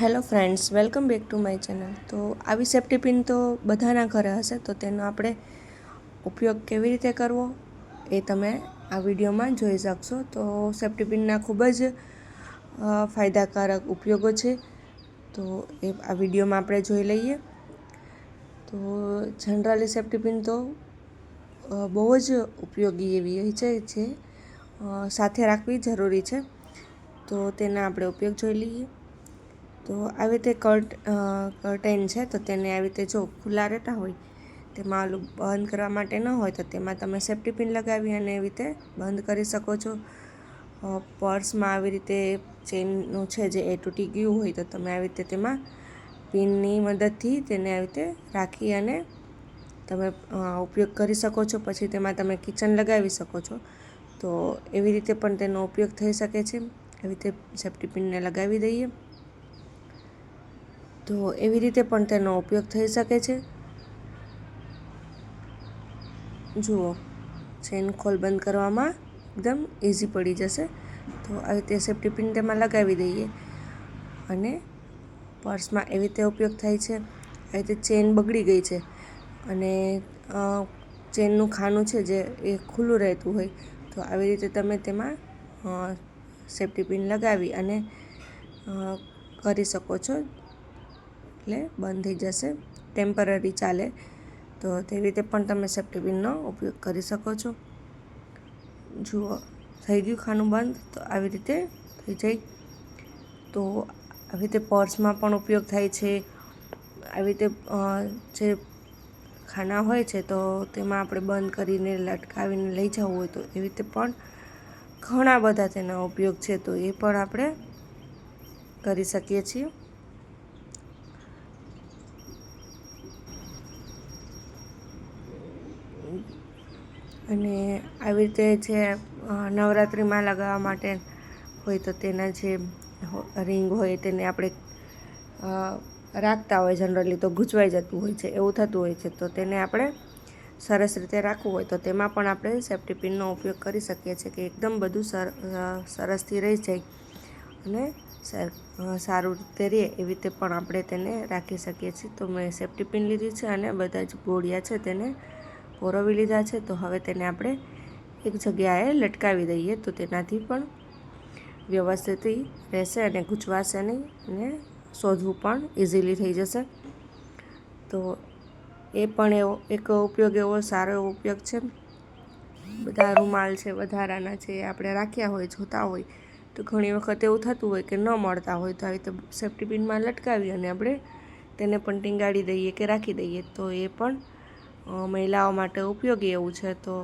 Hello friends, welcome back to my channel. તો આવી safety pin તો બધાના ઘરે હશે, તો તેનો આપણે ઉપયોગ કેવી રીતે કરવો એ તમે આ વિડીયોમાં જોઈ શકશો. તો સેફ્ટી પિનના ખૂબ જ ફાયદાકારક ઉપયોગો છે. તો એ આ વિડીયોમાં આપણે જોઈ લઈએ. તો જનરલી સેફ્ટી પિન તો બહુ જ ઉપયોગી એવી હોય છે, જે સાથે રાખવી જરૂરી છે. તો તેના આપણે ઉપયોગ જોઈ લઈએ. તો આવી રીતે કર્ટ કર્ટેન છે તો તેને આવી રીતે જો ખુલ્લા રહેતા હોય, તેમાં આલું બંધ કરવા માટે ન હોય તો તેમાં તમે સેફ્ટી પિન લગાવી અને એવી રીતે બંધ કરી શકો છો. પર્સમાં આવી રીતે ચેનનું છે જે એ તૂટી ગયું હોય તો તમે આવી રીતે તેમાં પિનની મદદથી તેને આવી રીતે રાખી અને તમે ઉપયોગ કરી શકો છો. પછી તેમાં તમે કિચન લગાવી શકો છો. તો એવી રીતે પણ તેનો ઉપયોગ થઈ શકે છે. એવી રીતે સેફ્ટી પિનને લગાવી દઈએ. તો એવી રીતે પણ તેનો ઉપયોગ થઈ શકે છે? જુઓ ચેન ખોલ બંધ કરવામાં એકદમ ઇઝી પડી જશે. તો આવી રીતે સેફ્ટી પિન તેમાં લગાવી દઈએ. અને પર્સમાં એવી રીતે ઉપયોગ થાય છે. આવી રીતે ચેન બગડી ગઈ છે. અને ચેનનું ખાનું છે જે એ ખુલ્લું રહેતું હોય, તો આવી રીતે તમે તેમાં સેફ્ટી પિન લગાવી અને કરી શકો છો. એટલે બંધ થઈ જશે. ટેમ્પરરી ચાલે. તો તેવી રીતે પણ તમે સેફ્ટી પિનનો ઉપયોગ કરી શકો છો. જુઓ, થઈ ગયું ખાનું બંધ, તો આવી રીતે થઈ જાય. તો આવી રીતે પર્સમાં પણ ઉપયોગ થાય છે. આવી રીતે જે ખાના હોય છે, તો તેમાં આપણે બંધ કરીને લટકાવીને લઈ જવું હોય, તો એવી રીતે પણ ઘણા બધા તેના ઉપયોગ છે. તો એ પણ આપણે કરી શકીએ છીએ. અને આવી રીતે જે નવરાત્રિમાં લગાવવા માટે હોય તો તેના જે રિંગ હોય તેને આપણે રાખતા હોય જનરલી તો ગૂંચવાઈ જતું હોય છે, એવું થતું હોય છે, તો તેને આપણે સરસ રીતે રાખવું હોય તો તેમાં પણ આપણે સેફ્ટી પિનનો ઉપયોગ કરી શકીએ છીએ કે એકદમ બધું સર સરસથી રહી જાય અને સારું રીતે રહે એવી રીતે પણ આપણે તેને રાખી શકીએ છીએ. તો મેં સેફ્ટી પિન લીધી છે અને બધા જ ગોળિયા છે તેને પોરવી લીધા છે, તો હવે તેને આપણે એક જગ્યાએ લટકાવી દઈએ તો તેનાથી પણ વ્યવસ્થિત રહેશે અને ગૂંચવાશે નહીં અને શોધવું પણ ઇઝીલી થઈ જશે. તો એ પણ એવો એક ઉપયોગ એવો સારો એવો ઉપયોગ છે. બધા રૂમાલ છે, વધારાના છે આપણે રાખ્યા હોય, જોતા હોય, તો ઘણી વખત એવું થતું હોય કે ન મળતા હોય, તો આવી રીતે સેફ્ટી પિનમાં લટકાવી અને આપણે તેને પણ ટીંગાડી દઈએ કે રાખી દઈએ, તો એ પણ મહિલાઓ માટે ઉપયોગી એવું છે તો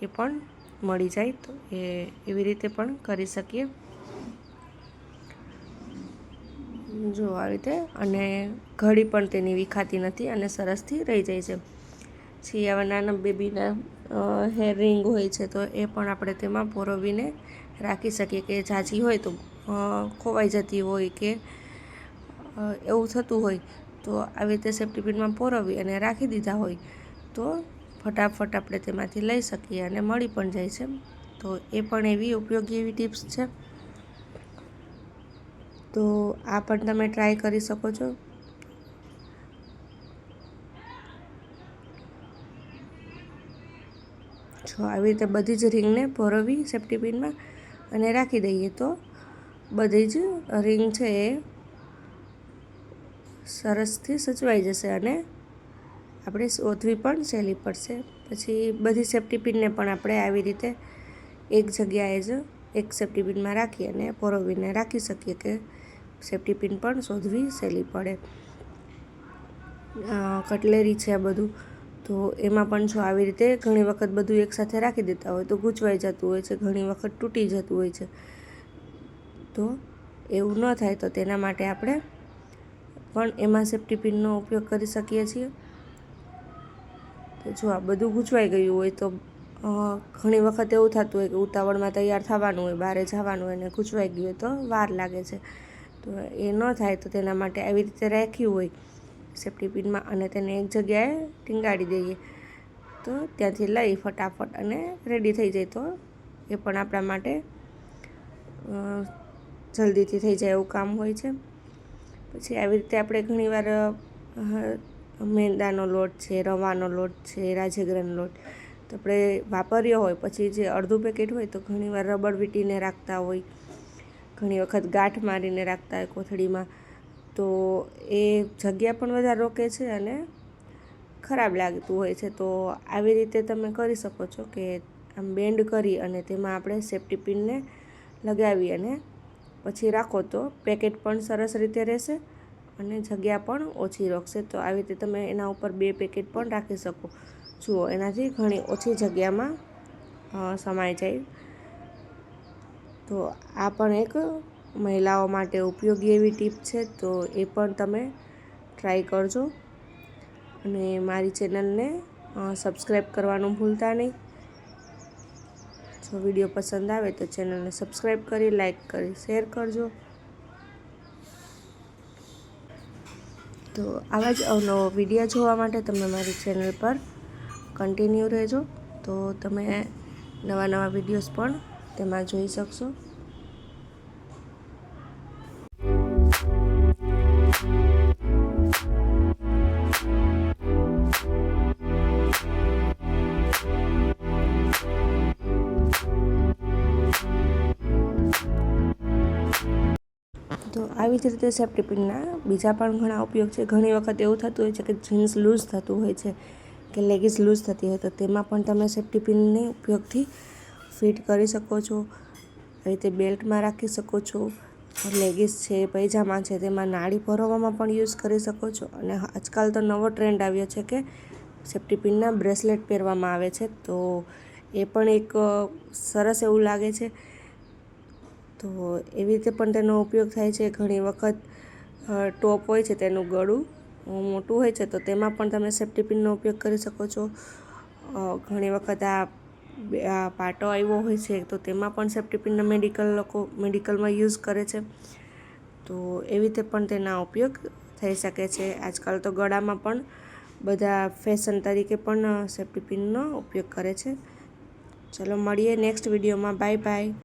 એ પણ મળી જાય તો એ એવી રીતે પણ કરી શકીએ. જો આવી રીતે અને ઘડી પણ તેની વિખાતી નથી અને સરસથી રહી જાય છે. પછી આવા નાના બેબીના હેર રિંગ હોય છે તો એ પણ આપણે તેમાં પોરવીને રાખી શકીએ કે ઝાઝી હોય તો ખોવાઈ જતી હોય કે એવું થતું હોય તો આવી રીતે સેફ્ટી પિનમાં પોરવી અને રાખી દીધા હોય. તો ફટાફટ આપણે તેમાંથી લઈ શકીએ અને મળી પણ જાય છે. તો એ પણ એવી ઉપયોગી એવી ટિપ્સ છે. તો આ પણ તમે ટ્રાય કરી શકો છો. જો આવી રીતે બધી જ રિંગને પોરવી સેફ્ટી પિનમાં અને રાખી દઈએ તો બધી જ રિંગ છે એ સરસથી સચવાઈ જશે અને આપણે શોધવી પણ સહેલી પડશે. પછી બધી સેફ્ટી પિનને પણ આપણે આવી રીતે એક જગ્યાએ જ એક સેફ્ટી પિનમાં રાખી અને પોરવીને રાખી શકીએ કે સેફ્ટી પિન પણ શોધવી સહેલી પડે. કટલેરી છે આ બધું, તો એમાં પણ જો આવી રીતે ઘણી વખત બધું એકસાથે રાખી દેતા હોય તો ગૂંચવાઈ જતું હોય છે, ઘણી વખત તૂટી જતું હોય છે. તો એવું ન થાય તો તેના માટે આપણે પણ એમાં સેફ્ટી પિનનો ઉપયોગ કરી શકીએ છીએ. જો આ બધું ગૂંચવાઈ ગયું હોય તો ઘણી વખત એવું થતું હોય કે ઉતાવળમાં તૈયાર થવાનું હોય, બહારે જવાનું હોય અને ગૂંચવાઈ ગયું હોય તો વાર લાગે છે. તો એ ન થાય તો તેના માટે આવી રીતે રાખ્યું હોય, સેફ્ટી પિનમાં અને તેને એક જગ્યાએ ટીંગાડી દઈએ. તો ત્યાંથી લઈ ફટાફટ અને રેડી થઈ જાય તો એ પણ આપણા માટે જલ્દીથી થઈ જાય એવું કામ હોય છે. પછી આવી રીતે આપણે ઘણીવાર મેંદાનો લોટ છે, રવાનો લોટ છે, રાજગરાનો લોટ. તો આપણે વાપર્યો હોય, પછી જે અડધું પેકેટ હોય તો ઘણીવાર રબડ વીટીને રાખતા હોય. ઘણી વખત ગાંઠ મારીને રાખતા હોય કોથળીમાં. તો એ જગ્યા પણ વધારે રોકે છે અને ખરાબ લાગતું હોય છે. તો આવી રીતે તમે કરી શકો છો કે આમ બેન્ડ કરી અને તેમાં આપણે સેફ્ટી પિનને લગાવી અને પછી રાખો તો પેકેટ પણ સરસ રીતે રહેશે. અને જગ્યા પણ ઓછી રોકશે તો આવી રીતે તમે એના ઉપર બે પેકેટ પણ રાખી શકો. જુઓ, એનાથી ઘણી ઓછી જગ્યામાં સમાઈ જાય. તો આ પણ એક મહિલાઓ માટે ઉપયોગી એવી ટીપ છે. તો એ પણ તમે ટ્રાય કરજો. અને મારી ચેનલને સબસ્ક્રાઈબ કરવાનું ભૂલતા નહીં. જો વીડિયો પસંદ આવે તો ચેનલને સબસ્ક્રાઈબ કરી લાઈક કરી, શેર કરજો. તો આવા જ અવનવો વીડિયો જોવા માટે તમે મારી ચેનલ પર કન્ટિન્યુ રહેજો. તો તમે નવા નવા વિડીયોઝ પણ તેમાં જોઈ શકશો. આવી જ રીતે સેફ્ટી પિનના બીજા પણ ઘણા ઉપયોગ છે. ઘણી વખત એવું થતું હોય છે કે જીન્સ લૂઝ થતું હોય છે કે લેગીસ લૂઝ થતી હોય તો તેમાં પણ તમે સેફ્ટી પિનની ઉપયોગથી ફિટ કરી શકો છો. રીતે બેલ્ટમાં રાખી શકો છો. લેગીસ છે પૈજામા છે, તેમાં નાળી ભરવામાં પણ યુઝ કરી શકો છો. અને આજકાલ તો નવો ટ્રેન્ડ આવ્યો છે કે સેફ્ટી પિનના બ્રેસલેટ પહેરવામાં આવે છે. તો એ પણ એક સરસ એવું લાગે છે. તો એવી રીતે પણ તેનો ઉપયોગ થાય છે. ઘણી વખત ટોપ હોય છે તેનું ગળું મોટું હોય છે તો તેમાં પણ તમે સેફ્ટી પિનનો ઉપયોગ કરી શકો છો. ઘણી વખત આ પાટો આવ્યો હોય છે તો તેમાં પણ સેફ્ટી પિનના મેડિકલ લોકો, મેડિકલમાં યુઝ કરે છે. તો એવી રીતે પણ તેના ઉપયોગ થઈ શકે છે. આજકાલ તો ગળામાં પણ બધા ફેશન તરીકે પણ સેફ્ટી પિનનો ઉપયોગ કરે છે. ચલો મળીએ નેક્સ્ટ વિડીયોમાં. Bye bye.